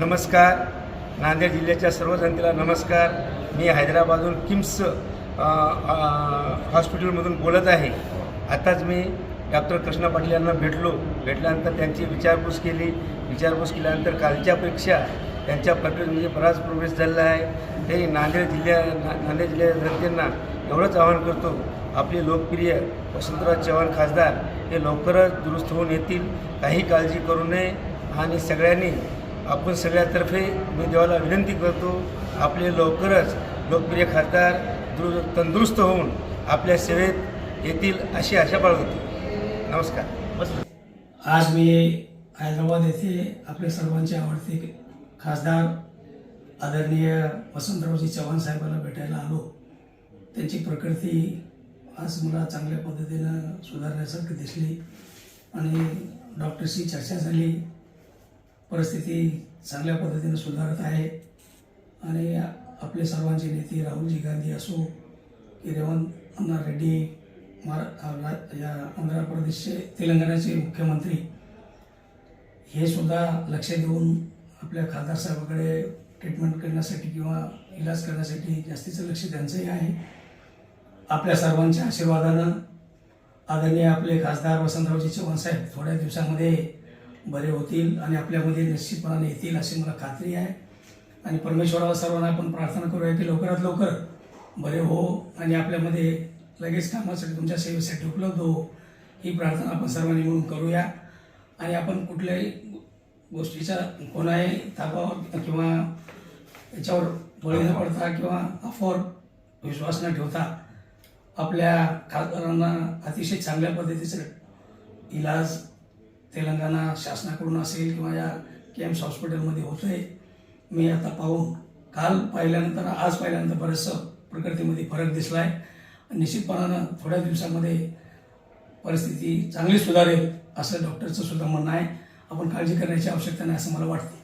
नमस्कार. नांदेड जिल्ह्याच्या सर्व जनतेला नमस्कार. मी हैदराबादहून किम्स हॉस्पिटलमधून बोलत आहे. आताच मी डॉक्टर कृष्णा पाटील यांना भेटलो. भेटल्यानंतर त्यांची विचारपूस केली. विचारपूस केल्यानंतर कालच्यापेक्षा त्यांच्या प्रक्रियेमध्ये म्हणजे बराच प्रोग्रेस झालेला आहे. ते नांदेड जिल्ह्या ना नांदेड जिल्ह्याच्या जनतेंना एवढंच आवाहन करतो. आपले लोकप्रिय वसंतराव चव्हाण खासदार हे लवकरच दुरुस्त होऊन येतील. काही काळजी करू नये आणि सगळ्यांनी आपण सगळ्यातर्फे मी देवाला विनंती करतो आपले लवकरच लोकप्रिय खासदार दुरु तंदुरुस्त होऊन आपल्या सेवेत येतील अशी आशा बाळगतो. नमस्कार. आज मी हैदराबाद येथे आपले सर्वांचे आवडते खासदार आदरणीय वसंतरावजी चव्हाण साहेबांना भेटायला आलो. त्यांची प्रकृती आज मला चांगल्या पद्धतीनं सुधारण्यासारखी दिसली आणि डॉक्टरशी चर्चा झाली. परिस्थिती चांगल्या पद्धतीनं सुधारत आहे. आणि आपले सर्वांचे नेते राहुलजी गांधी असो की रेवंत अन्ना रेड्डी महारा या आंध्र प्रदेशचे तेलंगणाचे मुख्यमंत्री हे सुद्धा लक्ष देऊन आपल्या खासदार साहेबाकडे ट्रीटमेंट करण्यासाठी किंवा इलाज करण्यासाठी जास्तीचं लक्ष त्यांचंही आहे. आपल्या सर्वांच्या आशीर्वादानं आदरणीय आपले खासदार वसंतरावजी चव्हाण साहेब थोड्या दिवसामध्ये बरे होतील आणि आपल्यामध्ये निश्चितपणाने येतील अशी मला खात्री आहे. आणि परमेश्वराला सर्वांना आपण प्रार्थना करूया की लवकरात लवकर बरे हो आणि आपल्यामध्ये लगेच कामासाठी तुमच्या सेवेसाठी उपलब्ध हो. ही प्रार्थना आपण सर्वांनी मिळून करूया. आणि आपण कुठल्याही गोष्टीचा कोणाही ताबावर किंवा याच्यावर बळी न पडता किंवा अफवावर विश्वास न ठेवता आपल्या खासदारांना अतिशय चांगल्या पद्धतीचं इलाज तेलंगणा शासनाकडून असेल किंवा या केम्स हॉस्पिटलमध्ये होतं आहे मी आता पाहून काल पाहिल्यानंतर आज पाहिल्यानंतर बरंचसं प्रकृतीमध्ये फरक दिसला आहे निश्चितपणानं थोड्या दिवसामध्ये परिस्थिती चांगली सुधारेल असं डॉक्टरचं सुद्धा म्हणणं आहे. आपण काळजी करण्याची आवश्यकता नाही असं मला वाटतं.